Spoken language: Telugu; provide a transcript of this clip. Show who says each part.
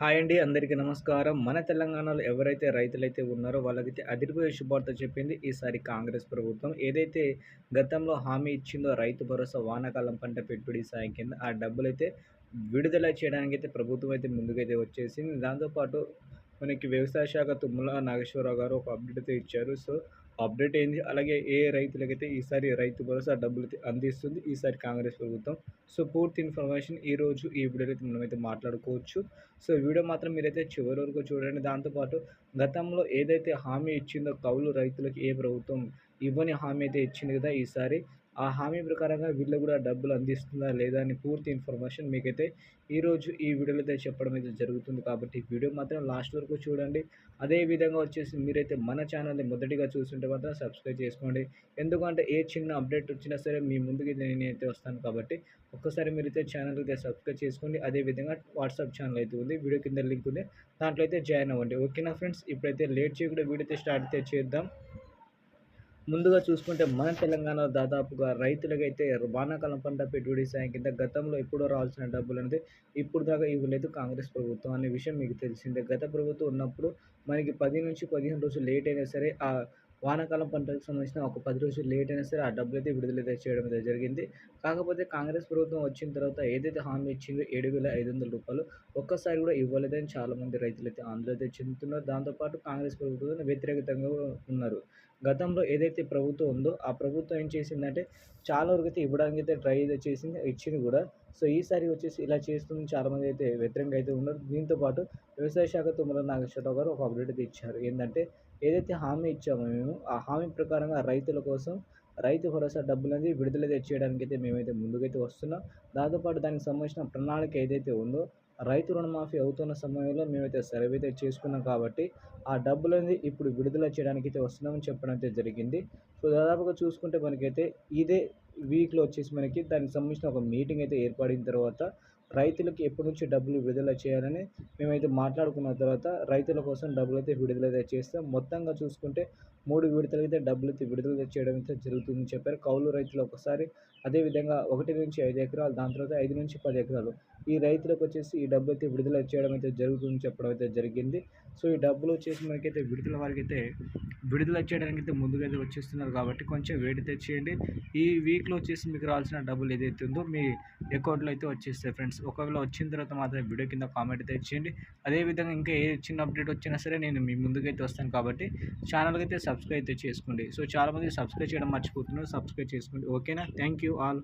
Speaker 1: హాయ్ అండి అందరికీ నమస్కారం. మన తెలంగాణలో ఎవరైతే రైతులైతే ఉన్నారో వాళ్ళకైతే అదిరిపోయే శుభార్త చెప్పింది ఈసారి కాంగ్రెస్ ప్రభుత్వం. ఏదైతే గతంలో హామీ ఇచ్చిందో రైతు భరోసా వానాకాలం పంట పెట్టుబడి సాయం కింద ఆ డబ్బులైతే విడుదల చేయడానికి అయితే ప్రభుత్వం అయితే ముందుకైతే వచ్చేసింది. దాంతోపాటు మనకి వ్యవసాయ శాఖ తుమ్మల నాగేశ్వరరావు గారు ఒక అప్డేట్ అయితే ఇచ్చారు. సో అప్డేట్ ఏంది అలాగే ఏ రైతులకైతే ఈసారి రైతు భరోసా డబ్బులు అందిస్తుంది ఈసారి కాంగ్రెస్ ప్రభుత్వం. సో పూర్తి ఇన్ఫర్మేషన్ ఈరోజు ఈ వీడియోలో అయితే మనమైతే మాట్లాడుకోవచ్చు. సో వీడియో మాత్రం మీరైతే చివరి వరకు చూడండి. దాంతోపాటు గతంలో ఏదైతే హామీ ఇచ్చిందో కౌలు రైతులకు ఏ ప్రభుత్వం ఇవ్వని హామీ అయితే ఇచ్చింది కదా ఈసారి ఆ హామీ ప్రకారంగా వీళ్ళు కూడా డబ్బులు అందిస్తుందా లేదా అని పూర్తి ఇన్ఫర్మేషన్ మీకైతే ఈరోజు ఈ వీడియోలో అయితే చెప్పడం అయితే జరుగుతుంది కాబట్టి వీడియో మాత్రం లాస్ట్ వరకు చూడండి. అదే విధంగా వచ్చేసి మీరైతే మన ఛానల్ని మొదటిగా చూస్తుంటే మాత్రం సబ్స్క్రైబ్ చేసుకోండి. ఎందుకంటే ఏ చిన్న అప్డేట్ వచ్చినా సరే మీ ముందుకి నేనైతే వస్తాను కాబట్టి ఒక్కసారి మీరైతే ఛానల్ అయితే సబ్స్క్రైబ్ చేసుకోండి. అదేవిధంగా వాట్సాప్ ఛానల్ అయితే ఉంది. వీడియో కింద లింక్ ఉంది. దాంట్లో అయితే జాయిన్ అవ్వండి. ఓకేనా ఫ్రెండ్స్? ఇప్పుడైతే లేట్ చేయకుండా వీడియో అయితే స్టార్ట్ అయితే చేద్దాం. ముందుగా చూసుకుంటే మన తెలంగాణలో దాదాపుగా రైతులకైతే వానాకాలం పంట పెట్టుబడి సాయం కింద గతంలో ఎప్పుడో రావాల్సిన డబ్బులు అనేది ఇప్పుడు దాకా ఇవ్వలేదు కాంగ్రెస్ ప్రభుత్వం అనే విషయం మీకు తెలిసిందే. గత ప్రభుత్వం ఉన్నప్పుడు మనకి పది నుంచి పదిహేను రోజులు లేట్ అయినా సరే ఆ వానాకాలం పంటలకు సంబంధించిన ఒక పది రోజులు లేట్ అయినా సరే ఆ డబ్బులు అయితే విడుదల చేయడం అయితే జరిగింది. కాకపోతే కాంగ్రెస్ ప్రభుత్వం వచ్చిన తర్వాత ఏదైతే హామీ ఇచ్చిందో ఏడు వేల ఐదు వందల రూపాయలు ఒక్కసారి కూడా ఇవ్వలేదని చాలామంది రైతులు అయితే ఆందోళన అయితే చెందుతున్నారు దాంతోపాటు కాంగ్రెస్ ప్రభుత్వం వ్యతిరేకతంగా ఉన్నారు. గతంలో ఏదైతే ప్రభుత్వం ఉందో ఆ ప్రభుత్వం ఏం చేసిందంటే చాలా వరకు అయితే ఇవ్వడానికి అయితే ట్రై అయితే చేసింది ఇచ్చింది కూడా. సో ఈసారి వచ్చేసి ఇలా చేస్తుంది చాలామంది అయితే వ్యతిరేకంగా అయితే ఉన్నారు. దీంతో పాటు వ్యవసాయ శాఖ తుమ్మల నాగేశ్వరరావు గారు ఒక అప్డేట్ అయితే ఇచ్చారు. ఏంటంటే ఏదైతే హామీ ఇచ్చామో మేము ఆ హామీ ప్రకారంగా రైతుల కోసం రైతు భరోసా డబ్బులనేది విడుదల చేయడానికి అయితే మేమైతే ముందుకైతే వస్తున్నాం. దాంతోపాటు దానికి సంబంధించిన ప్రణాళిక ఏదైతే ఉందో రైతు రుణమాఫీ అవుతున్న సమయంలో మేమైతే సర్వే అయితే చేసుకున్నాం కాబట్టి ఆ డబ్బులనేది ఇప్పుడు విడుదల చేయడానికి అయితే వస్తున్నామని చెప్పడం అయితే జరిగింది. సో దాదాపుగా చూసుకుంటే మనకైతే ఇదే వీక్లో వచ్చేసి మనకి దానికి సంబంధించిన ఒక మీటింగ్ అయితే ఏర్పడిన తర్వాత రైతులకు ఎప్పటి నుంచి డబ్బులు విడుదల చేయాలని మేమైతే మాట్లాడుకున్న తర్వాత రైతుల కోసం డబ్బులు అయితే విడుదల అయితే చేస్తాం. మొత్తంగా చూసుకుంటే మూడు విడతలైతే డబ్బులు అయితే విడుదల చేయడం అయితే జరుగుతుందని చెప్పారు. కౌలు రైతులు ఒకసారి అదేవిధంగా ఒకటి నుంచి ఐదు ఎకరాలు దాని తర్వాత ఐదు నుంచి పది ఎకరాలు ఈ రైతులకు వచ్చేసి ఈ డబ్బులు అయితే విడుదల చేయడం అయితే జరుగుతుందని చెప్పడం అయితే జరిగింది. సో ఈ డబ్బులు వచ్చేసి మనకైతే విడుదల వారికి అయితే విడుదల చేయడానికి అయితే ముందుగా అయితే వచ్చేస్తున్నారు కాబట్టి కొంచెం వెయిట్ తెచ్చేయండి. ఈ వీక్ వీక్లో వచ్చేసి మీకు రావాల్సిన డబ్బులు ఏదైతే ఉందో మీ అకౌంట్లో అయితే వచ్చేస్తాయి ఫ్రెండ్స్. ఒకవేళ వచ్చిన తర్వాత మాత్రం వీడియో కింద కామెంట్ అయితే ఇచ్చేయండి. అదేవిధంగా ఇంకా ఏ చిన్న అప్డేట్ వచ్చినా సరే నేను మీ ముందుకైతే వస్తాను కాబట్టి ఛానల్కి అయితే సబ్స్క్రైబ్ అయితే చేసుకోండి. సో చాలామంది సబ్స్క్రైబ్ చేయడం మర్చిపోతున్నారు. సబ్స్క్రైబ్ చేసుకోండి. ఓకేనా? Thank you all